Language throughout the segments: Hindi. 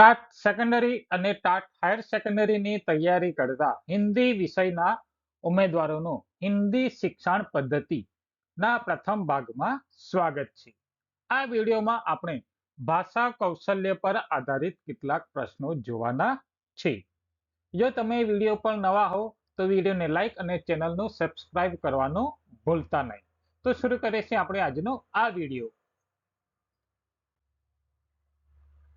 ટાટ સેકન્ડરી અને ટાટ હાયર સેકન્ડરીની તૈયારી કરતા હિન્દી વિષયના ઉમેદવારોનું હિન્દી શિક્ષણ પદ્ધતિના પ્રથમ ભાગમાં સ્વાગત છે. આ વિડીયોમાં આપણે ભાષા કૌશલ્ય પર આધારિત કેટલાક પ્રશ્નો જોવાના છે. જો તમે વીડિયો પર નવા હો, તો વિડીયોને લાઈક અને ચેનલનું સબસ્ક્રાઇબ કરવાનું ભૂલતા નહીં. તો શરૂ કરીએ છીએ આપણે આજનો આ વીડિયો.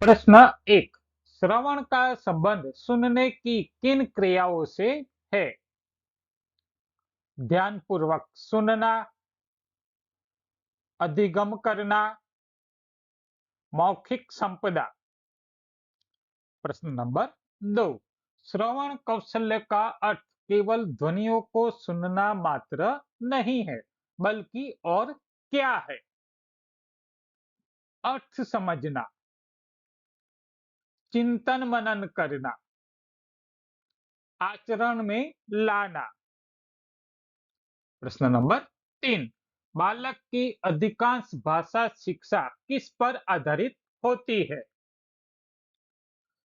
प्रश्न एक, श्रवण का संबंध सुनने की किन क्रियाओं से है? ध्यान पूर्वक सुनना, अधिगम करना, मौखिक संपदा। प्रश्न नंबर दो, श्रवण कौशल्य का अर्थ केवल ध्वनियों को सुनना मात्र नहीं है, बल्कि और क्या है? अर्थ समझना चिंतन मनन करना। आचरण में लाना। प्रश्न नंबर तीन, बालक की अधिकांश भाषा शिक्षा किस पर आधारित होती है?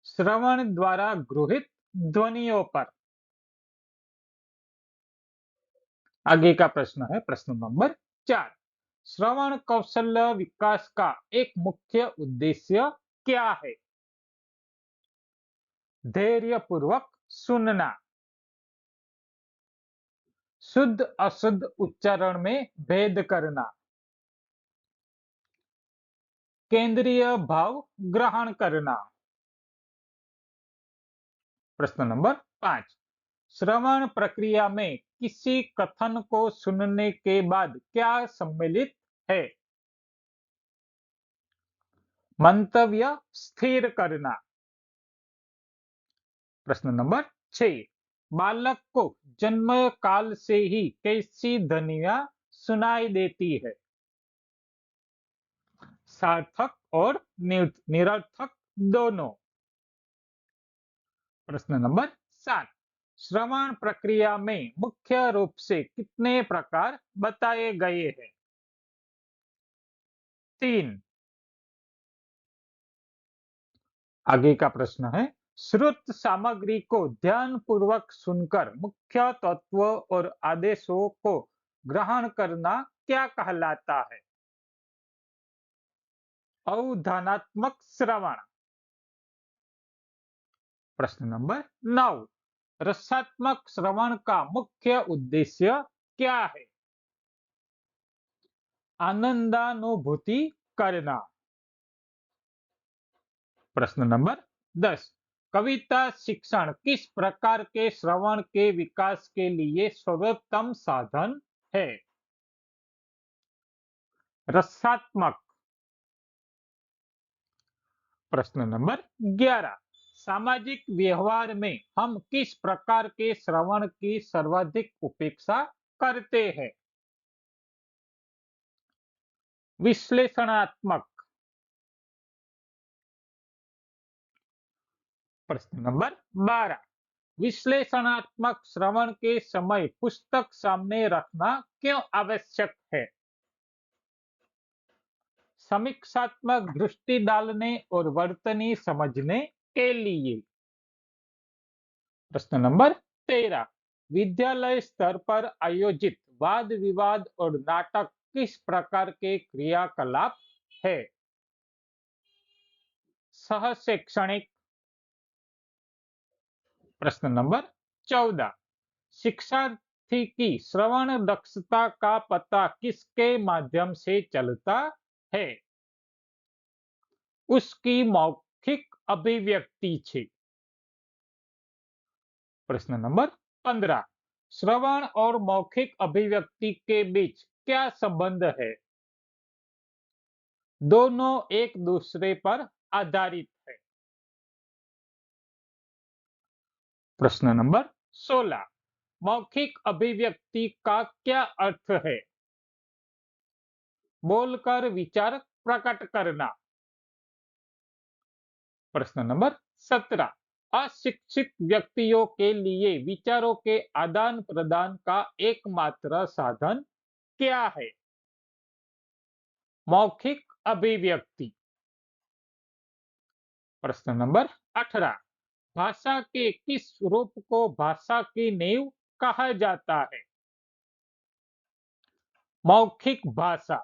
श्रवण द्वारा गृहित ध्वनियों पर। आगे का प्रश्न है, प्रश्न नंबर चार, श्रवण कौशल्य विकास का एक मुख्य उद्देश्य क्या है? धैर्य पूर्वक सुनना। शुद्ध अशुद्ध उच्चारण में भेद करना। केंद्रीय भाव ग्रहण करना। प्रश्न नंबर पाँच। श्रवण प्रक्रिया में किसी कथन को सुनने के बाद क्या सम्मिलित है? मंतव्य स्थिर करना। प्रश्न नंबर छ बालक को जन्म काल से ही कैसी ध्वनिया सुनाई देती है? सार्थक और निरर्थक दोनों। प्रश्न नंबर सात। श्रवण प्रक्रिया में मुख्य रूप से कितने प्रकार बताए गए हैं? तीन। आगे का प्रश्न है श्रुत सामग्री को ध्यान पूर्वक सुनकर मुख्य तत्व और आदेशों को ग्रहण करना क्या कहलाता है? अवधानात्मक श्रवण। प्रश्न नंबर नौ। रसात्मक श्रवण का मुख्य उद्देश्य क्या है? आनंदानुभूति करना। प्रश्न नंबर दस। कविता शिक्षण किस प्रकार के श्रवण के विकास के लिए सर्वोत्तम साधन है? रसात्मक। प्रश्न नंबर ग्यारह। सामाजिक व्यवहार में हम किस प्रकार के श्रवण की सर्वाधिक उपेक्षा करते हैं? विश्लेषणात्मक। प्रश्न नंबर बारह। विश्लेषणात्मक श्रवण के समय पुस्तक सामने रखना क्यों आवश्यक है? समीक्षात्मक दृष्टि डालने और वर्तनी समझने के लिए। प्रश्न नंबर तेरह। विद्यालय स्तर पर आयोजित वाद विवाद और नाटक किस प्रकार के क्रियाकलाप है? सह शैक्षणिक प्रश्न नंबर चौदह। शिक्षार्थी की श्रवण दक्षता का पता किसके माध्यम से चलता है? उसकी मौखिक अभिव्यक्ति छे। प्रश्न नंबर पंद्रह। श्रवण और मौखिक अभिव्यक्ति के बीच क्या संबंध है? दोनों एक दूसरे पर आधारित प्रश्न नंबर 16 मौखिक अभिव्यक्ति का क्या अर्थ है? बोलकर विचार प्रकट करना। प्रश्न नंबर 17 अशिक्षित व्यक्तियों के लिए विचारों के आदान प्रदान का एकमात्र साधन क्या है? मौखिक अभिव्यक्ति। प्रश्न नंबर अठारह। भाषा के किस रूप को भाषा की नींव कहा जाता है? मौखिक भाषा।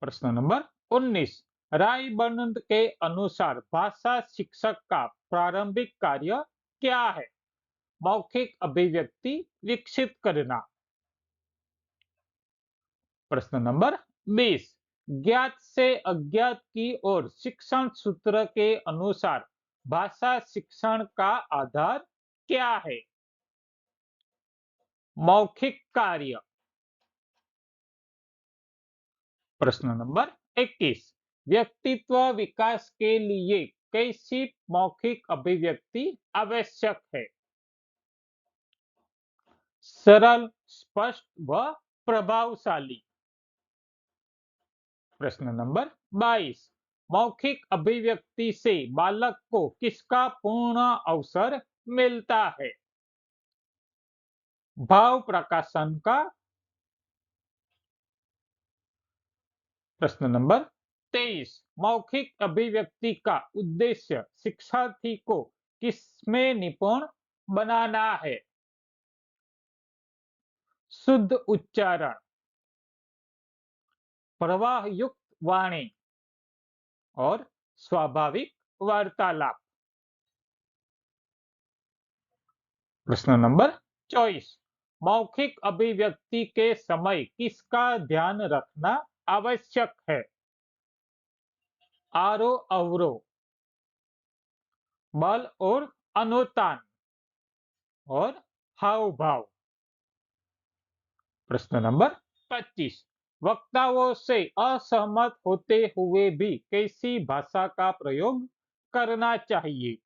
प्रश्न नंबर 19 राय बर्नंद के अनुसार भाषा शिक्षक का प्रारंभिक कार्य क्या है? मौखिक अभिव्यक्ति विकसित करना। प्रश्न नंबर 20 ज्ञात से अज्ञात की ओर शिक्षण सूत्र के अनुसार भाषा शिक्षण का आधार क्या है? मौखिक कार्य। प्रश्न नंबर 21 व्यक्तित्व विकास के लिए कैसी मौखिक अभिव्यक्ति आवश्यक है? सरल, स्पष्ट व प्रभावशाली। प्रश्न नंबर 22 मौखिक अभिव्यक्ति से बालक को किसका पूर्ण अवसर मिलता है? भाव प्रकाशन का प्रश्न नंबर तेईस। मौखिक अभिव्यक्ति का उद्देश्य शिक्षार्थी को किसमें निपुण बनाना है? शुद्ध उच्चारण। प्रवाह युक्त वाणी और स्वाभाविक वार्तालाप। प्रश्न नंबर चौबीस। मौखिक अभिव्यक्ति के समय किसका ध्यान रखना आवश्यक है? आरो अवरो। बल और अनुतान और हाव भाव। प्रश्न नंबर 25 वक्ताओं से असहमत होते हुए भी कैसी भाषा का प्रयोग करना चाहिए?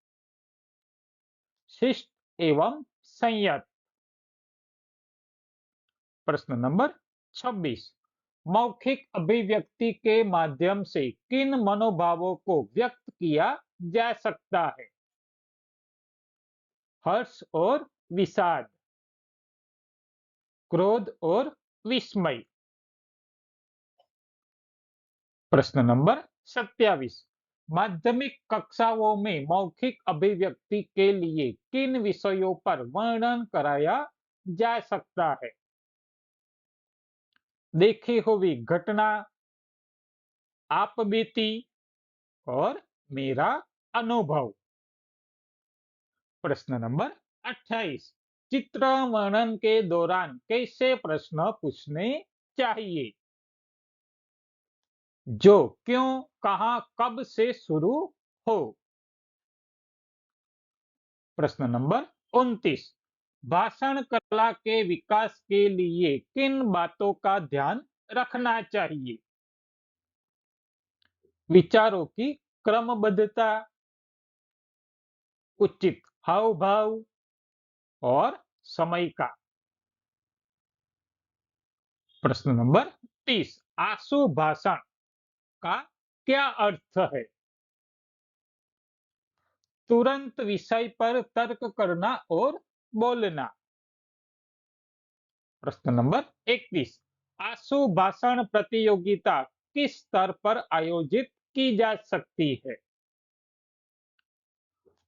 शिष्ट एवं संयत। प्रश्न नंबर 26 मौखिक अभिव्यक्ति के माध्यम से किन मनोभावों को व्यक्त किया जा सकता है? हर्ष और विषाद। क्रोध और विस्मय। प्रश्न नंबर सत्यावीस माध्यमिक कक्षाओं में मौखिक अभिव्यक्ति के लिए किन विषयों पर वर्णन कराया जा सकता है? देखी हुई घटना आप बीती और मेरा अनुभव। प्रश्न नंबर 28 चित्र वर्णन के दौरान कैसे प्रश्न पूछने चाहिए? जो क्यों, कहा, कब से शुरू हो? प्रश्न नंबर 29 भाषण कला के विकास के लिए किन बातों का ध्यान रखना चाहिए? विचारों की क्रमबद्धता, उचित हाव भाव और समय का। प्रश्न नंबर तीस। आँसू भाषण। का क्या अर्थ है? तुरंत विषय पर तर्क करना और बोलना। प्रश्न नंबर 21 आँसू भाषण प्रतियोगिता किस स्तर पर आयोजित की जा सकती है?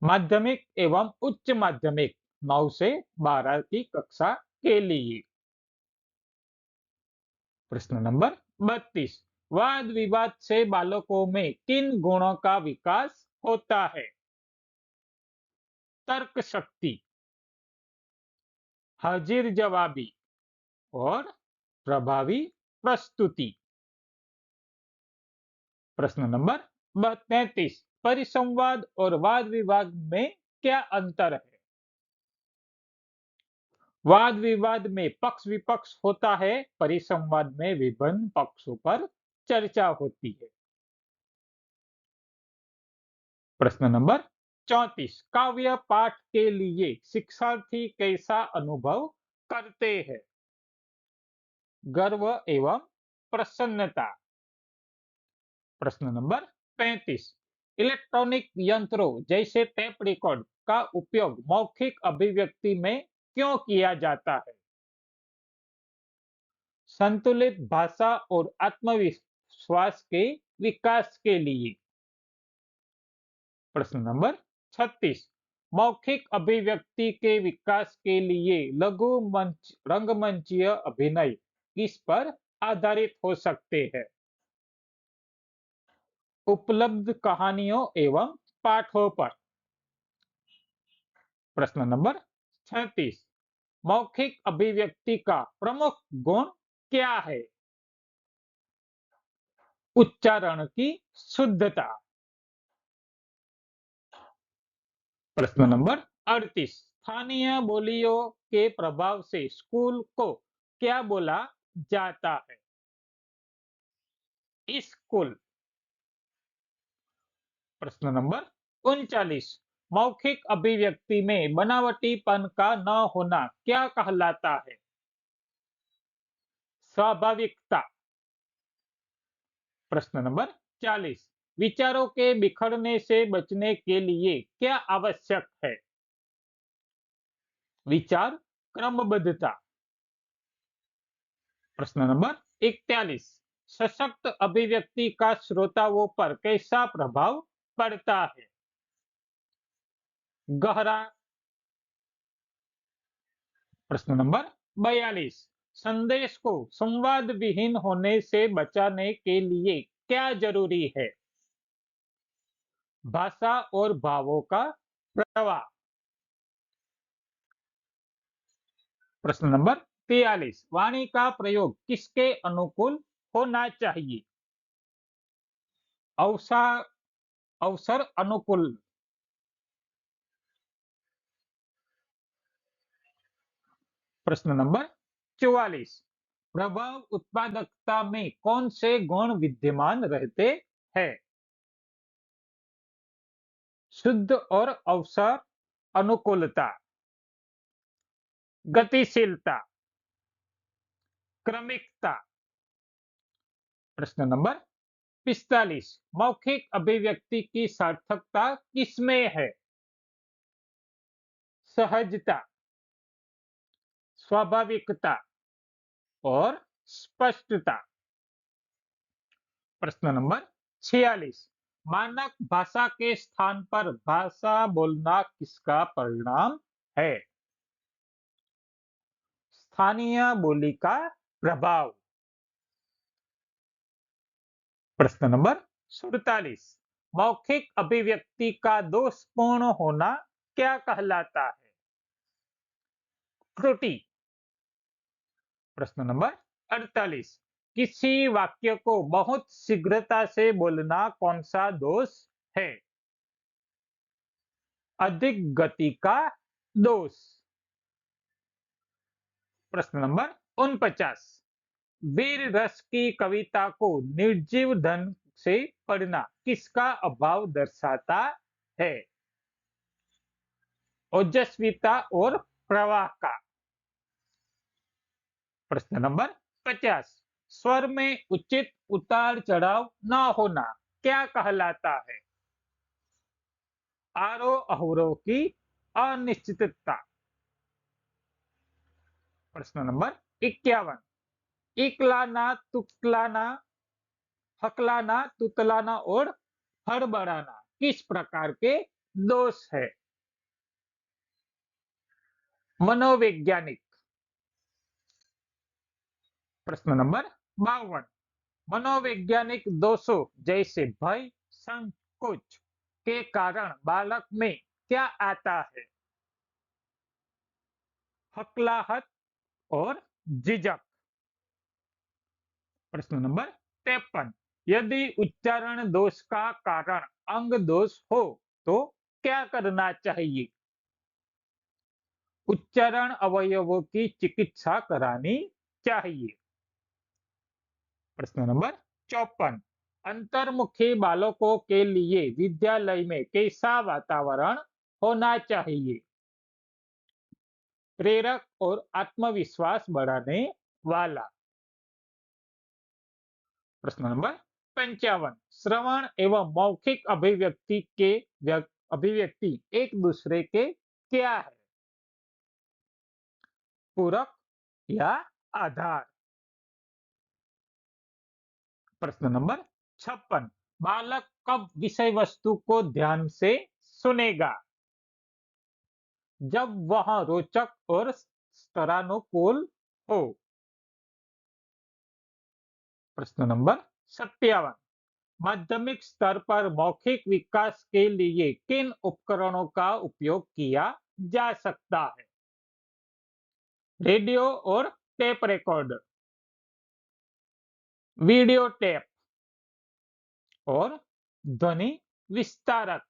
माध्यमिक एवं उच्च माध्यमिक, नौ से बारह की कक्षा के लिए। प्रश्न नंबर 32 वाद विवाद से बालकों में किन गुणों का विकास होता है? तर्क शक्ति, हाजिर जवाबी और प्रभावी प्रस्तुति। प्रश्न नंबर तैतीस परिसंवाद और वाद विवाद में क्या अंतर है? वाद विवाद में पक्ष विपक्ष होता है, परिसंवाद में विभिन्न पक्षों पर चर्चा होती है। प्रश्न नंबर चौतीस, काव्य पाठ के लिए शिक्षार्थी कैसा अनुभव करते हैं? गर्व एवं प्रसन्नता। प्रश्न नंबर पैंतीस, इलेक्ट्रॉनिक यंत्रों जैसे टेप रिकॉर्ड का उपयोग मौखिक अभिव्यक्ति में क्यों किया जाता है? संतुलित भाषा और आत्मविश्वास के विकास के लिए। प्रश्न नंबर 36 मौखिक अभिव्यक्ति के विकास के लिए लघु मंच, रंगमंचीय अभिनय किस पर आधारित हो सकते हैं? उपलब्ध कहानियों एवं पाठों पर। प्रश्न नंबर 36 मौखिक अभिव्यक्ति का प्रमुख गुण क्या है? उच्चारण की शुद्धता। प्रश्न नंबर 38 स्थानीय बोलियों के प्रभाव से स्कूल को क्या बोला जाता है? स्कूल। प्रश्न नंबर उनचालीस। मौखिक अभिव्यक्ति में बनावटीपन का न होना क्या कहलाता है? स्वाभाविकता। प्रश्न नंबर 40 विचारों के बिखरने से बचने के लिए क्या आवश्यक है? विचार क्रमबद्धता। प्रश्न नंबर 41 सशक्त अभिव्यक्ति का श्रोताओं पर कैसा प्रभाव पड़ता है? गहरा। प्रश्न नंबर 42 संदेश को संवाद विहीन होने से बचाने के लिए क्या ज़रूरी है? भाषा और भावों का प्रवाह। प्रश्न नंबर तियालीस वाणी का प्रयोग किसके अनुकूल होना चाहिए? अवसर अवसर अनुकूल। प्रश्न नंबर चौवालीस। प्रभाव उत्पादकता में कौन से गुण विद्यमान रहते हैं? शुद्ध और अवसर, अनुकूलता, गतिशीलता, क्रमिकता। प्रश्न नंबर पिस्तालीस। मौखिक अभिव्यक्ति की सार्थकता किसमें है? सहजता। स्वाभाविकता और स्पष्टता। प्रश्न नंबर छियालीस। मानक भाषा के स्थान पर भाषा बोलना किसका परिणाम है? स्थानीय बोली का प्रभाव। प्रश्न नंबर सुड़तालीस मौखिक अभिव्यक्ति का दोषपूर्ण होना क्या कहलाता है? त्रुटि। प्रश्न नंबर अड़तालीस। किसी वाक्य को बहुत शीघ्रता से बोलना कौन सा दोष है? अधिक गति का दोष। प्रश्न नंबर उनपचास। वीर रस की कविता को निर्जीव धन से पढ़ना किसका अभाव दर्शाता है? ओजस्विता और प्रवाह का। प्रश्न नंबर पचास। स्वर में उचित उतार चढ़ाव न होना क्या कहलाता है? आरोह अवरोह की अनिश्चितता। प्रश्न नंबर इक्यावन। इकलाना तुकलाना हकलाना, तुतलाना और हड़बड़ाना किस प्रकार के दोष है? मनोवैज्ञानिक प्रश्न नंबर बावन। मनोवैज्ञानिक दोषों जैसे भय, संकोच के कारण बालक में क्या आता है? हकलाहट और झिझक। प्रश्न नंबर तेपन। यदि उच्चारण दोष का कारण अंग दोष हो तो क्या करना चाहिए? उच्चारण अवयवों की चिकित्सा करानी चाहिए। प्रश्न नंबर चौपन। अंतर्मुखी बालकों के लिए विद्यालय में कैसा वातावरण होना चाहिए? प्रेरक और आत्मविश्वास बढ़ाने वाला। प्रश्न नंबर पंचावन। श्रवण एवं मौखिक अभिव्यक्ति के अभिव्यक्ति एक दूसरे के क्या है? पूरक या आधार? प्रश्न नंबर छप्पन। बालक कब विषय वस्तु को ध्यान से सुनेगा? जब वह रोचक और स्तरानुकूल हो। प्रश्न नंबर सत्तावन। माध्यमिक स्तर पर मौखिक विकास के लिए किन उपकरणों का उपयोग किया जा सकता है? रेडियो और टेप रिकॉर्डर। वीडियो टेप और ध्वनि विस्तारक।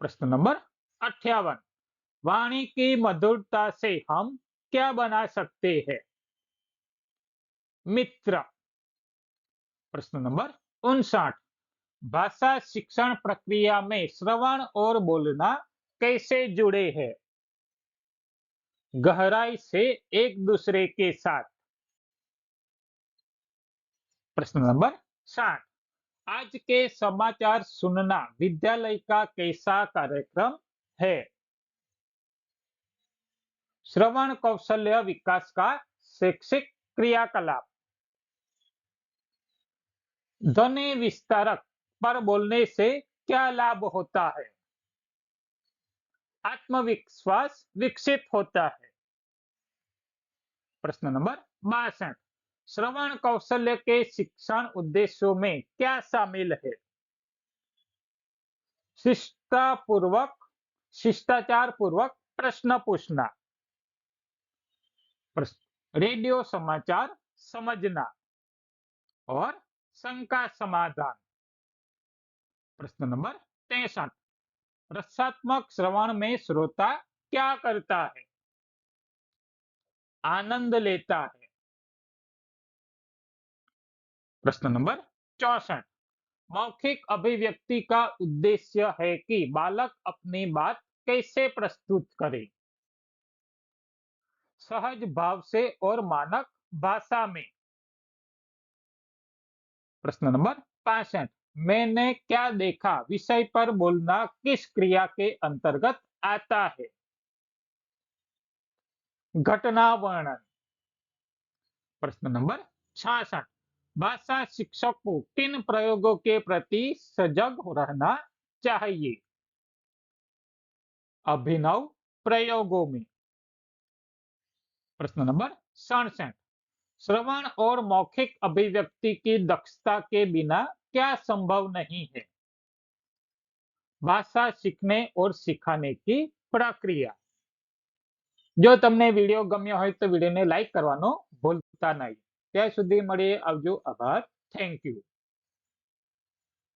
प्रश्न नंबर अठावन वाणी की मधुरता से हम क्या बना सकते हैं? मित्र। प्रश्न नंबर उनसाठ। भाषा शिक्षण प्रक्रिया में श्रवण और बोलना कैसे जुड़े हैं? गहराई से एक दूसरे के साथ। प्रश्न नंबर साठ आज के समाचार सुनना विद्यालय का कैसा कार्यक्रम है? श्रवण कौशल्य विकास का शैक्षिक क्रियाकलाप। ध्वनि विस्तारक पर बोलने से क्या लाभ होता है? आत्मविश्वास विकसित होता है। प्रश्न नंबर बासठ। श्रवण कौशल्य के शिक्षण उद्देश्यों में क्या शामिल है? शिष्टापूर्वक शिष्टाचार पूर्वक प्रश्न पूछना। रेडियो समाचार समझना। और शंका समाधान। प्रश्न नंबर तैसठ रसात्मक श्रवण में श्रोता क्या करता है? आनंद लेता है। प्रश्न नंबर चौसठ। मौखिक अभिव्यक्ति का उद्देश्य है कि बालक अपनी बात कैसे प्रस्तुत करे। सहज भाव से और मानक भाषा में। प्रश्न नंबर पांसठ। मैंने क्या देखा? विषय पर बोलना किस क्रिया के अंतर्गत आता है? घटना वर्णन प्रश्न नंबर छियासठ भाषा शिक्षक को किन प्रयोगों के प्रति सजग रहना चाहिए अभिनव प्रयोगों में प्रश्न नंबर सड़सठ श्रवण और मौखिक अभिव्यक्ति की दक्षता के बिना क्या संभव नहीं है ભાષા શીખને ઓર શીખાને કી પ્રક્રિયા જો તમને વિડીયો ગમ્યો હોય તો વિડીયોને લાઈક કરવાનો ભૂલતા નહીં ત્યાં સુધી મળીએ. આવજો. આભાર. Thank you